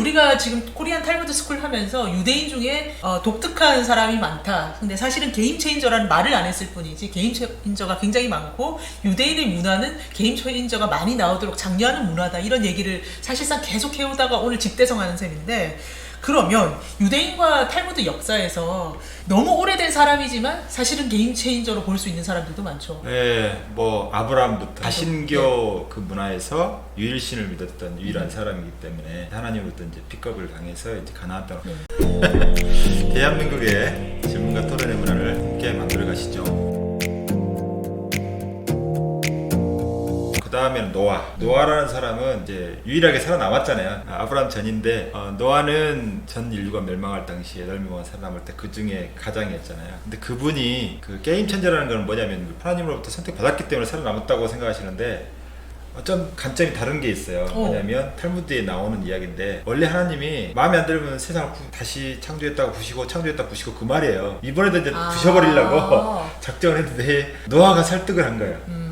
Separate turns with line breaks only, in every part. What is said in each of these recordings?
우리가 지금 코리안 탈무드 스쿨 하면서 유대인 중에 어, 독특한 사람이 많다. 근데 사실은 게임 체인저라는 말을 안 했을 뿐이지 게임 체인저가 굉장히 많고 유대인의 문화는 게임 체인저가 많이 나오도록 장려하는 문화다. 이런 얘기를 사실상 계속 해오다가 오늘 집대성하는 셈인데 그러면 유대인과 탈무드 역사에서 너무 오래된 사람이지만 사실은 게임 체인저로 볼 수 있는 사람들도 많죠.
네, 뭐 아브라함부터
아,
다신교 그 문화에서 유일신을 믿었던 유일한 사람이기 때문에 하나님으로부터 이제 픽업을 당해서 이제 가나안 땅.
네.
대한민국의 질문과 토론의 문화를 함께 만들어 가시죠. 그 다음에는 노아. 노아라는 사람은 이제 유일하게 살아남았잖아요. 아, 아브라함 전인데 어, 노아는 전 인류가 멸망할 당시에 멸망한 살아남을 때 그 중에 가장이었잖아요. 근데 그분이 그 게임 천재라는 건 뭐냐면 하나님으로부터 선택받았기 때문에 살아남았다고 생각하시는데 어쩜 관점이 다른 게 있어요.
어.
뭐냐면 탈무드에 나오는 이야기인데 원래 하나님이 마음에 안 들면 세상을 부- 다시 창조했다고 부시고 창조했다 부시고 그 말이에요. 이번에도 이제
아.
부셔버리려고 작정을 했는데 노아가 설득을 한 거예요.
음.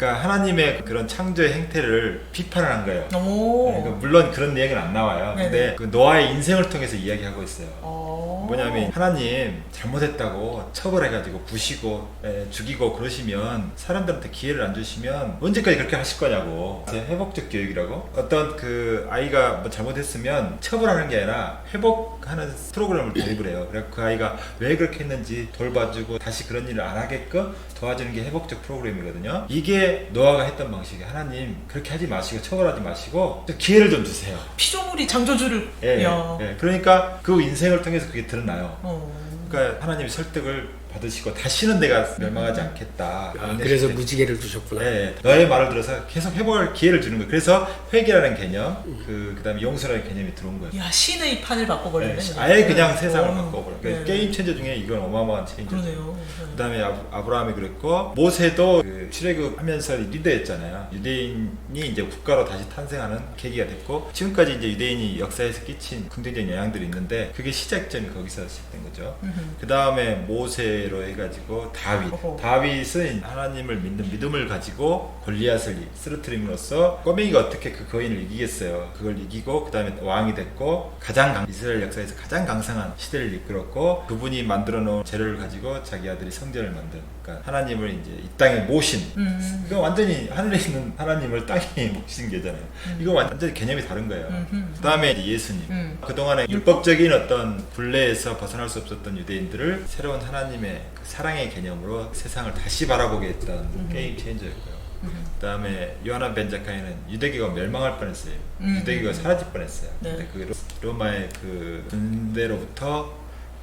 그러니까 하나님의 그런 창조의 행태를 비판을 한 거예요.
오.
그러니까 물론 그런 얘기는 안 나와요.
네네.
근데 그 노아의 인생을 통해서 이야기하고 있어요.
어.
뭐냐면 하나님 잘못했다고 처벌해가지고 부시고 에, 죽이고 그러시면 사람들한테 기회를 안 주시면 언제까지 그렇게 하실 거냐고 이제 회복적 교육이라고 어떤 그 아이가 뭐 잘못했으면 처벌하는 게 아니라 회복하는 프로그램을 도입을 해요 그래서 그 아이가 왜 그렇게 했는지 돌봐주고 다시 그런 일을 안 하게끔 도와주는 게 회복적 프로그램이거든요 이게 노아가 했던 방식이 하나님 그렇게 하지 마시고 처벌하지 마시고 좀 기회를 좀 주세요
피조물이 창조주를
예,
야.
예. 그러니까 그 인생을 통해서 그게 드러나요
어.
그러니까 하나님이 설득을 받으시고 다시는 내가 멸망하지 않겠다.
아, 그래서 무지개를 주셨구나.
네, 너의 말을 들어서 계속 회복할 기회를 주는 거예요. 그래서 회개라는 개념, 그 그다음에 용서라는 개념이 들어온 거예요.
야 신의 판을 바꿔버리네.
네, 아예 그냥 세상을
어.
바꿔버려. 그러니까
네.
게임 체인저 중에 이건 어마어마한 체인저.
그러네요.
그다음에 아브- 아브 라함이 그랬고 모세도 그 출애굽 하면서 리더였잖아요. 유대인이 이제 국가로 다시 탄생하는 계기가 됐고 지금까지 이제 유대인이 역사에서 끼친 긍정적인 영향들이 있는데 그게 시작점이 거기서 시작된 거죠. 그 다음에 모세 로 해가지고 다윗.
어허.
다윗은 하나님을 믿는 믿음을 가지고 골리앗을 쓰러뜨림으로써 꼬맹이가 어떻게 그 거인을 이기겠어요. 그걸 이기고 그 다음에 왕이 됐고 가장 강, 이스라엘 역사에서 가장 강성한 시대를 이끌었고 그분이 만들어 놓은 재료를 가지고 자기 아들이 성전을 만든 그러니까 하나님을 이제 이 땅에 모신
음.
이거 완전히 하늘에 있는 하나님을 땅에 모신 게잖아요. 이거 완전히 개념이 다른 거예요.
음흠.
그 다음에 예수님.
음.
그동안에 율법적인 어떤 굴레에서 벗어날 수 없었던 유대인들을 새로운 하나님의 그 사랑의 개념으로 세상을 다시 바라보게 했던 게임 체인저였고요. 그 다음에 요하나 벤자카이는 유대교가 멸망할 뻔했어요.
음.
유대교가 사라질 뻔했어요.
네.
근데 그 로- 로마의 그 군대로부터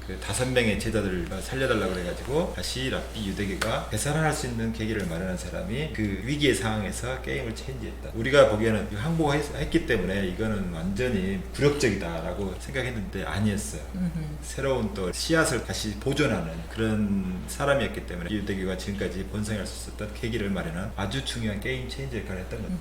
그 다섯 명의 제자들을 살려달라고 그래가지고 다시 랍비 유대교가 되살아날 수 있는 계기를 마련한 사람이 그 위기의 상황에서 게임을 체인지했다. 우리가 보기에는 항복했기 때문에 이거는 완전히 굴욕적이다라고 생각했는데 아니었어요.
음흠.
새로운 또 씨앗을 다시 보존하는 그런 사람이었기 때문에 유대교가 지금까지 번성할 수 있었던 계기를 마련한 아주 중요한 게임 체인저 역할을 했던 거죠.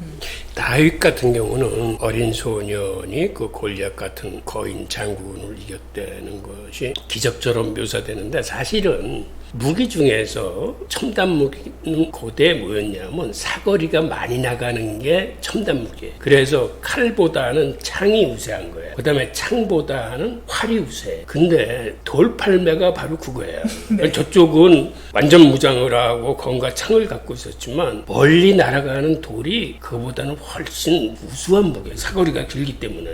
다윗 같은 경우는 어린 소년이 그 골리앗 같은 거인 장군을 이겼다는 것이 기적처럼 묘사되는데 사실은 무기 중에서 첨단 무기는 고대 뭐였냐면 사거리가 많이 나가는 게 첨단 무기예요. 그래서 칼보다는 창이 우세한 거예요. 그 다음에 창보다는 활이 우세. 근데 돌팔매가 바로 그거예요. 저쪽은 완전 무장을 하고 검과 창을 갖고 있었지만 멀리 날아가는 돌이 그보다는 훨씬 우수한 무기예요. 사거리가 길기 때문에.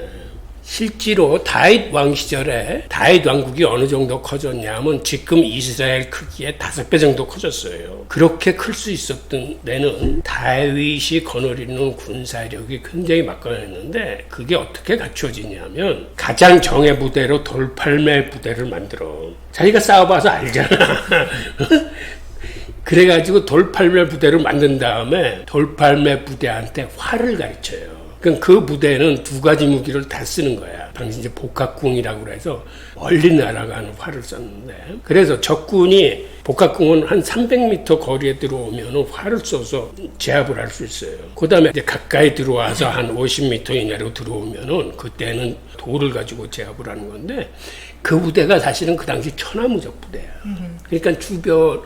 실제로 다윗 왕 시절에 다윗 왕국이 어느 정도 커졌냐면 지금 이스라엘 크기의 다섯 배 정도 커졌어요. 그렇게 클 수 있었던 데는 다윗이 거느리는 군사력이 굉장히 막강했는데 그게 어떻게 갖춰지냐면 가장 정예 부대로 돌팔매 부대를 만들어. 자기가 싸워봐서 알잖아. 그래가지고 돌팔매 부대를 만든 다음에 돌팔매 부대한테 활을 가르쳐요. 그럼 그 부대는 두 가지 무기를 다 쓰는 거야. 당시 이제 복합궁이라고 그래서 멀리 날아가는 활을 썼는데 그래서 적군이 복합궁은 한 300m 거리에 들어오면 활을 쏘서 제압을 할 수 있어요. 그 다음에 이제 가까이 들어와서 한 50m 이내로 들어오면은 그때는 돌을 가지고 제압을 하는 건데 그 부대가 사실은 그 당시 천하무적 부대야. 그러니까 주변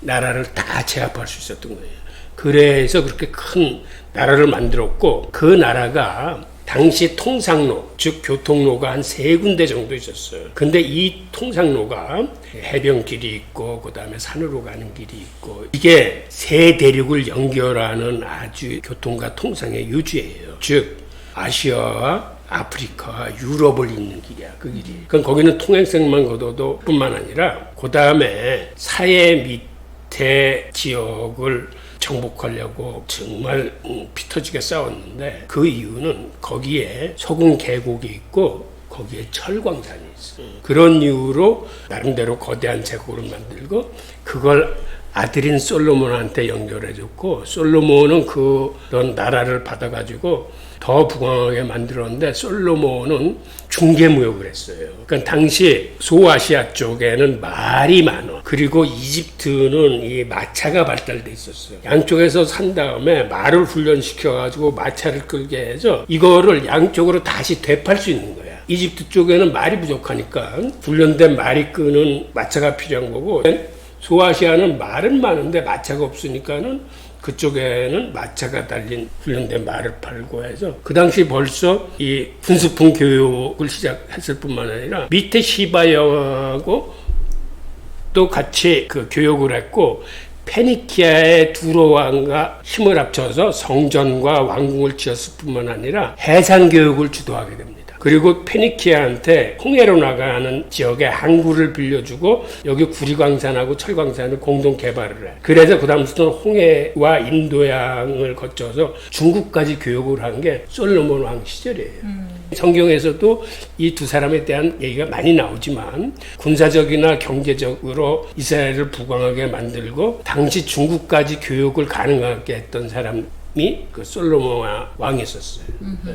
나라를 다 제압할 수 있었던 거예요. 그래서 그렇게 큰 나라를 만들었고 그 나라가 당시 통상로, 즉 교통로가 한 세 군데 정도 있었어요. 근데 이 통상로가 해변길이 있고 그다음에 산으로 가는 길이 있고 이게 세 대륙을 연결하는 아주 교통과 통상의 유지예요. 즉 아시아와 아프리카와 유럽을 잇는 길이야 그 길이. 그럼 거기는 통행성만 걷어도 뿐만 아니라 그 다음에 사해 밑에 지역을 정복하려고 정말 음, 피터지게 싸웠는데 그 이유는 거기에 소금 계곡이 있고 거기에 철광산이 있어. 그런 이유로 나름대로 거대한 제국을 만들고 그걸 아들인 솔로몬한테 연결해 줬고 솔로몬은 그런 나라를 받아가지고 더 부강하게 만들었는데 솔로몬은 중개 무역을 했어요. 그러니까 당시 소아시아 쪽에는 말이 많아. 그리고 이집트는 이 마차가 발달돼 있었어요. 양쪽에서 산 다음에 말을 훈련시켜 가지고 마차를 끌게 해서 이거를 양쪽으로 다시 되팔 수 있는 거야. 이집트 쪽에는 말이 부족하니까 훈련된 말이 끄는 마차가 필요한 거고 소아시아는 말은 많은데 마차가 없으니까는 그쪽에는 마차가 달린 훈련된 말을 팔고 해서 그 당시 벌써 이 군수품 교육을 시작했을 뿐만 아니라 밑에 시바여하고 또 같이 그 교육을 했고 페니키아의 두로 왕과 힘을 합쳐서 성전과 왕궁을 지었을 뿐만 아니라 해상 교육을 주도하게 됩니다. 그리고 페니키아한테 홍해로 나가는 지역에 항구를 빌려주고 여기 구리광산하고 철광산을 공동 개발을 해. 그래서 그 다음부터는 홍해와 인도양을 거쳐서 중국까지 교육을 한 게 솔로몬 왕 시절이에요. 성경에서도 이 두 사람에 대한 얘기가 많이 나오지만 군사적이나 경제적으로 이스라엘을 부강하게 만들고 당시 중국까지 교육을 가능하게 했던 사람이 그 솔로몬 왕이었어요. 네.